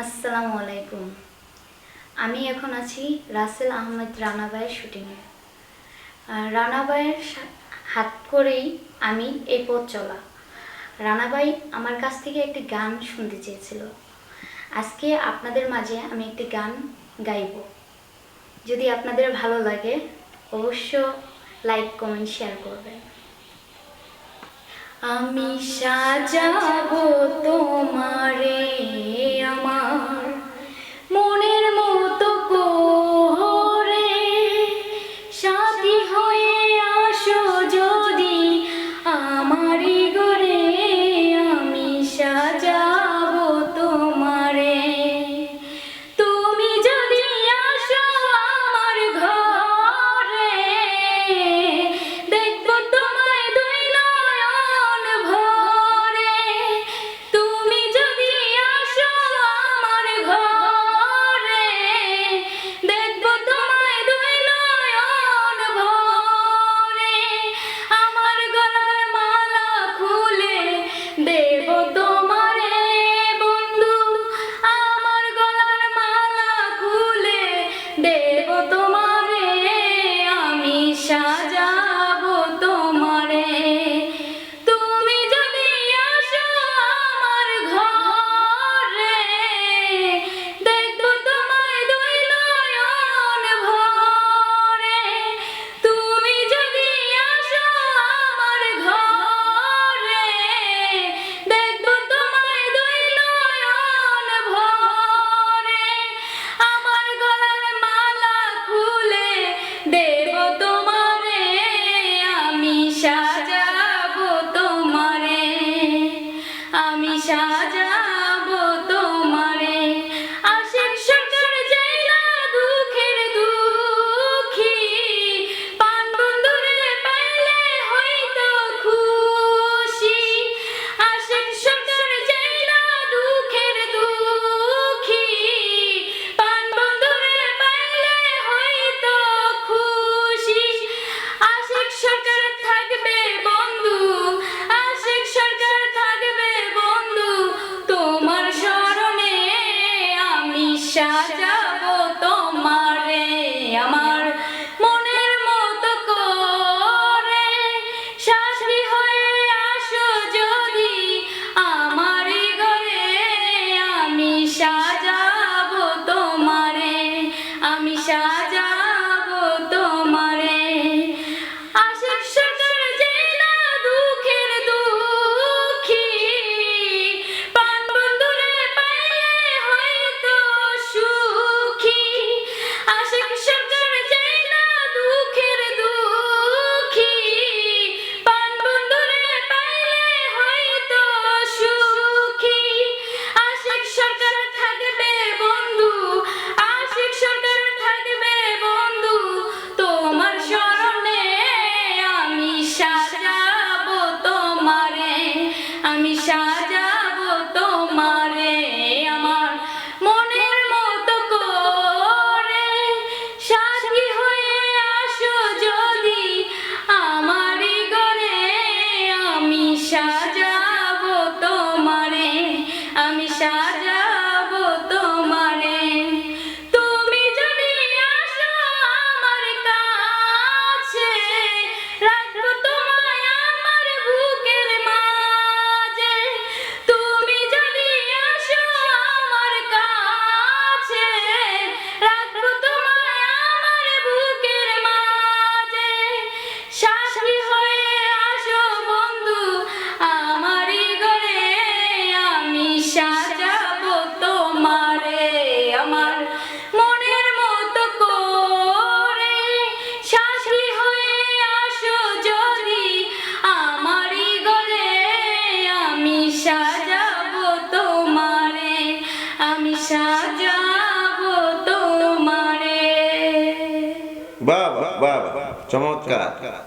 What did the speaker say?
আসসালামু আলাইকুম। আমি এখন আছি রাসেল আহমেদ রানাবাইয়ের শুটিংয়ে রানাবাইয়ের হাত করেই আমি এই পথ চলা। রানাবাই আমার কাছ থেকে একটি গান শুনতে চেয়েছিল। আজকে আপনাদের মাঝে আমি একটি গান গাইব। যদি আপনাদের ভালো লাগে, অবশ্য লাইক, কমেন্ট, শেয়ার করবেন। আমি সাজাবো তোমারে আমার। শাহজাহান সাজাবো তোমারে। বাহ বাহ বাহ চমৎকার।